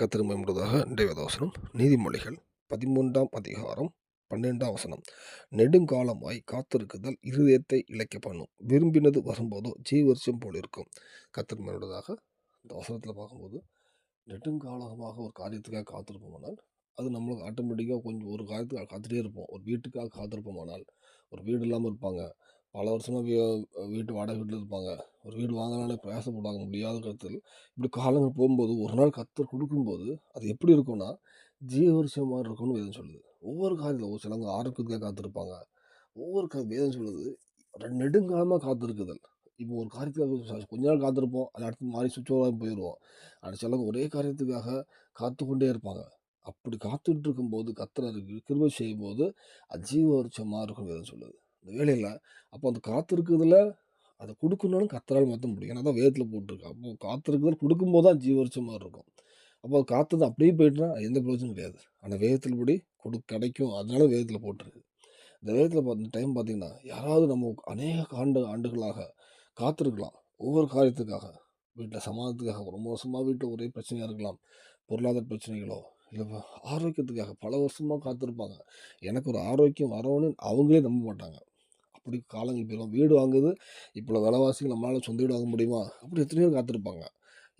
கத்திரமை முழுதாக இன்றைய வசனம் நீதிமொழிகள் பதிமூன்றாம் அதிகாரம் பன்னெண்டாம் வசனம். நெடுங்காலமாய் காத்திருக்குதல் இருதயத்தை இழைக்க பண்ணும். விரும்பினது வரும்போதோ ஜீவரிசம் போல் இருக்கும் கத்திரமை இந்த வசனத்தில் பார்க்கும்போது நெடுங்காலமாக ஒரு காரியத்துக்காக காத்திருப்போமானால் அது நம்மளுக்கு ஆட்டோமேட்டிக்காக கொஞ்சம் ஒரு காரியத்துக்காக காத்துகிட்டே இருப்போம். ஒரு வீட்டுக்காக காத்திருப்போமானால் ஒரு வீடு இல்லாமல் இருப்பாங்க. பல வருஷமாக வீட்டு வாடகை வீட்டில் இருப்பாங்க. ஒரு வீடு வாங்கினாலே பிரயாசப்படுவாங்க. முடியாத கருத்தில். இப்படி காலங்கள் போகும்போது ஒரு நாள் கத்தர் கொடுக்கும்போது அது எப்படி இருக்கும்னா ஜீவரிசம் மாதிரி இருக்கும்னு வேதம் சொல்லுது. ஒவ்வொரு காரியத்தில் ஒரு சிலவங்க ஆரோக்கியத்துக்காக காத்திருப்பாங்க. ஒவ்வொரு கா வேதம் சொல்லுது ரெண்டு நெடுங்காலமாக காத்திருக்குதல். இப்போ ஒரு காரியத்துக்காக கொஞ்ச நாள் காத்திருப்போம். அது அடுத்து மாறி சுவிட்ச் ஓவராக போயிடுவோம். அடுத்த சிலவங்க ஒரே காரியத்துக்காக காத்து கொண்டே இருப்பாங்க. அப்படி காத்துட்டு இருக்கும்போது கத்துறதுக்கு கிருபை செய்யும்போது அது வருஷமாக இருக்கும் வேதம் சொல்லுது. இந்த வேலையில். அப்போ அந்த காத்திருக்குதுல அதை கொடுக்கணும்னு கத்தரால் மாற்ற முடியும். ஏன்னா தான் வேதத்தில் போட்டிருக்கு. அப்போ காத்திருக்குதல் கொடுக்கும்போது தான் ஜீவரிச்சமாக இருக்கும். அப்போ அது காத்தது அப்படியே போயிட்டுனா எந்த பிரயோஜனம் கிடையாது. ஆனால் வேதத்தில் படி கொடு கிடைக்கும். அதனால வேதத்தில் போட்டிருக்கு. இந்த வேதத்தில் பார்த்த டைம் பார்த்தீங்கன்னா யாராவது நம்ம அநேக ஆண்டு ஆண்டுகளாக காத்திருக்கலாம். ஒவ்வொரு காரியத்துக்காக. வீட்டில் சமாதத்துக்காக ரொம்ப வருஷமாக வீட்டில் ஒரே பிரச்சனையாக இருக்கலாம். பொருளாதார பிரச்சனைகளோ இல்லை ஆரோக்கியத்துக்காக பல வருஷமாக காத்திருப்பாங்க. எனக்கு ஒரு ஆரோக்கியம் வரணும்னு அவங்களே நம்ப மாட்டாங்க. அப்படி காலங்கள் போயிடும் வீடு வாங்குது. இப்போ விலைவாசிகள் நம்மளால் சொந்த வீடு வாங்க முடியுமா? அப்படி எத்தனையோ காத்திருப்பாங்க.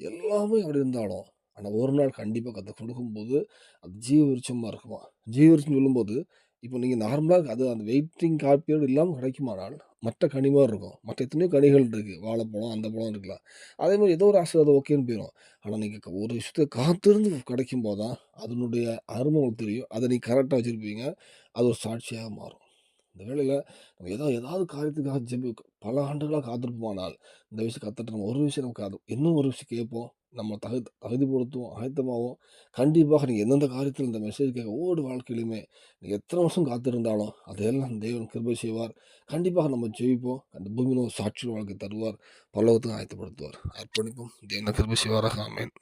எல்லாமே அப்படி இருந்தாலும் ஆனால் ஒரு நாள் கண்டிப்பாக கற்று கொடுக்கும்போது அது ஜீவவிருச்சமாக இருக்குமா? ஜீவவிருச்சம் சொல்லும்போது இப்போ நீங்கள் நார்மலாக அது அந்த வெயிட்டிங் காப்பியோடு இல்லாமல் கிடைக்குமானால் மற்ற கனிமாக இருக்கும். மற்ற எத்தனையோ கனிகள் இருக்குது வாழைப்பழம் அந்த பழம் இருக்கலாம். அதே மாதிரி ஏதோ ஒரு ஆசீர்வாதம் ஓகேன்னு போயிடும் ஆனால் நீங்கள் ஒரு விஷயத்தை காத்திருந்து கிடைக்கும் போது தான் அதனுடைய அருமை உங்களுக்கு தெரியும். அதை நீங்கள் கரெக்டாக வச்சுருப்பீங்க. அது ஒரு சாட்சியாக மாறும். இந்த வேலையில் நம்ம ஏதோ ஏதாவது காரியத்துக்காக ஜெபி பல ஆண்டுகளாக காத்திருப்போமானால் இந்த விஷயம் கற்றுட்டு நம்ம ஒரு விஷயம் நமக்கு அது இன்னும் ஒரு விஷயம் கேட்போம். நம்ம தகுதி தகுதிப்படுத்துவோம் ஆயத்தமாகவும் கண்டிப்பாக நீங்கள் எந்தெந்த காரியத்தில் இந்த மெசேஜ் கேட்க ஒவ்வொரு வாழ்க்கையிலுமே நீங்கள் எத்தனை வருஷம் காத்திருந்தாலும் அதையெல்லாம் தேவன் கிருபை செய்வார். கண்டிப்பாக நம்ம ஜெயிப்போம் அந்த பூமியில் ஒரு சாட்சி வாழ்க்கை தருவார். பல்லவத்துக்கு ஆயத்தப்படுத்துவார். அர்ப்பணிப்போம். தேவன் கிருபை செய்வாராக. ஆமேன்.